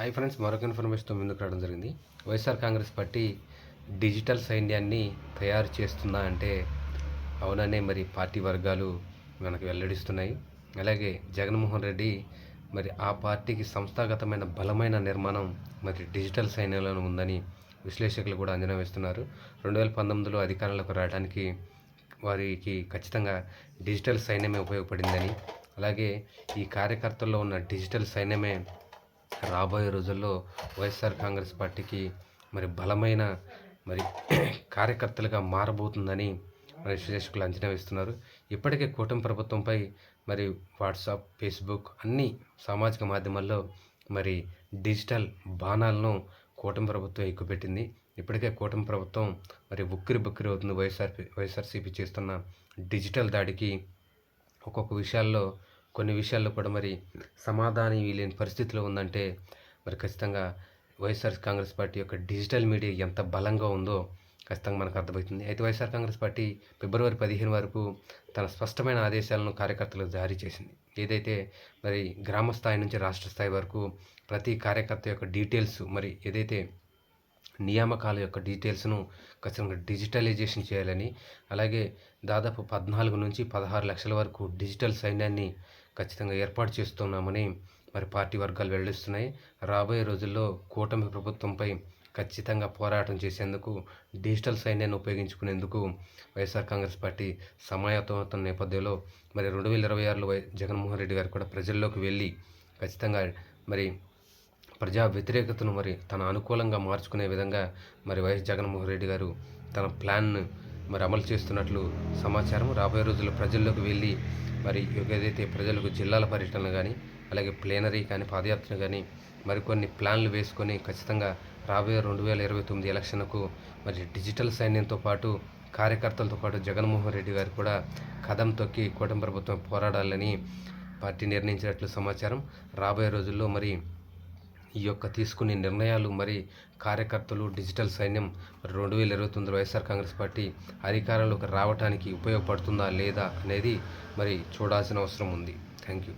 Hi friends మరొక ఇన్ఫర్మేషన్తో ముందుకు రావడం జరిగింది. వైఎస్ఆర్ కాంగ్రెస్ పార్టీ డిజిటల్ సైన్యాన్ని తయారు చేస్తుందా అంటే అవుననే మరి పార్టీ వర్గాలు మనకు వెల్లడిస్తున్నాయి. అలాగే జగన్మోహన్ రెడ్డి మరి ఆ పార్టీకి సంస్థాగతమైన బలమైన నిర్మాణం మరి డిజిటల్ సైన్యంలో ఉందని విశ్లేషకులు కూడా అంచనా వేస్తున్నారు. రెండు వేల పంతొమ్మిదిలో అధికారంలోకి రావడానికి వారికి ఖచ్చితంగా డిజిటల్ సైన్యమే ఉపయోగపడిందని. అలాగే ఈ కార్యకర్తల్లో ఉన్న డిజిటల్ సైన్యమే రాబోయే రోజుల్లో వైఎస్ఆర్ కాంగ్రెస్ పార్టీకి మరి బలమైన మరి కార్యకర్తలుగా మారబోతుందని మరి విశ్లేషకులు అంచనా వేస్తున్నారు. ఇప్పటికే కూటమి ప్రభుత్వంపై మరి వాట్సాప్ ఫేస్బుక్ అన్ని సామాజిక మాధ్యమాల్లో మరి డిజిటల్ బాణాలను కూటమి ప్రభుత్వం ఎక్కుపెట్టింది. ఇప్పటికే కూటమి ప్రభుత్వం మరి ఉక్కిరి బుక్కిరి అవుతుంది. వైఎస్ఆర్ వైఎస్ఆర్సీపీ చేస్తున్న డిజిటల్ దాడికి ఒక్కొక్క విషయాల్లో కొన్ని విషయాల్లో కూడా మరి సమాధానం లేని పరిస్థితిలో ఉందంటే మరి ఖచ్చితంగా వైఎస్ఆర్ కాంగ్రెస్ పార్టీ యొక్క డిజిటల్ మీడియా ఎంత బలంగా ఉందో ఖచ్చితంగా మనకు అర్థమవుతుంది. అయితే వైఎస్ఆర్ కాంగ్రెస్ పార్టీ ఫిబ్రవరి పదిహేను వరకు తన స్పష్టమైన ఆదేశాలను కార్యకర్తలకు జారీ చేసింది. ఏదైతే మరి గ్రామ స్థాయి నుంచి రాష్ట్ర స్థాయి వరకు ప్రతి కార్యకర్త యొక్క డీటెయిల్స్ మరి ఏదైతే నియామకాల యొక్క డీటెయిల్స్ను ఖచ్చితంగా డిజిటలైజేషన్ చేయాలని అలాగే దాదాపు పద్నాలుగు నుంచి పదహారు లక్షల వరకు డిజిటల్ సైన్యాన్ని ఖచ్చితంగా ఏర్పాటు చేస్తున్నామని మరి పార్టీ వర్గాలు వెల్లడిస్తున్నాయి. రాబోయే రోజుల్లో కూటమి ప్రభుత్వంపై ఖచ్చితంగా పోరాటం చేసేందుకు డిజిటల్ సైన్యాన్ని ఉపయోగించుకునేందుకు వైఎస్ఆర్ కాంగ్రెస్ పార్టీ సమాయత్తమవుతున్న నేపథ్యంలో మరి రెండు వేల ఇరవై ఆరులో వై జగన్మోహన్ రెడ్డి గారు కూడా ప్రజల్లోకి వెళ్ళి ఖచ్చితంగా మరి ప్రజా వ్యతిరేకతను మరి తన అనుకూలంగా మార్చుకునే విధంగా మరి వైఎస్ జగన్మోహన్ రెడ్డి గారు తన ప్లాన్ మరి అమలు చేస్తున్నట్లు సమాచారం రాబోయే రోజుల్లో ప్రజల్లోకి వెళ్ళి మరి ఏదైతే ప్రజలకు జిల్లాల పర్యటన కానీ అలాగే ప్లేనరీ కానీ పాదయాత్ర కానీ మరికొన్ని ప్లాన్లు వేసుకొని ఖచ్చితంగా రాబోయే రెండు వేల ఇరవై తొమ్మిది ఎలక్షన్కు మరి డిజిటల్ సైన్యంతో పాటు కార్యకర్తలతో పాటు జగన్మోహన్ రెడ్డి గారు కూడా కదం తొక్కి కూటమి ప్రభుత్వం పోరాడాలని పార్టీ నిర్ణయించినట్లు సమాచారం. రాబోయే రోజుల్లో మరి ఈ యొక్క తీసుకునే నిర్ణయాలు మరి కార్యకర్తలు డిజిటల్ సైన్యం రెండు వేల ఇరవై తొమ్మిది వైఎస్ఆర్ కాంగ్రెస్ పార్టీ అధికారంలోకి రావడానికి ఉపయోగపడుతుందా లేదా అనేది మరి చూడాల్సిన అవసరం ఉంది. Thank you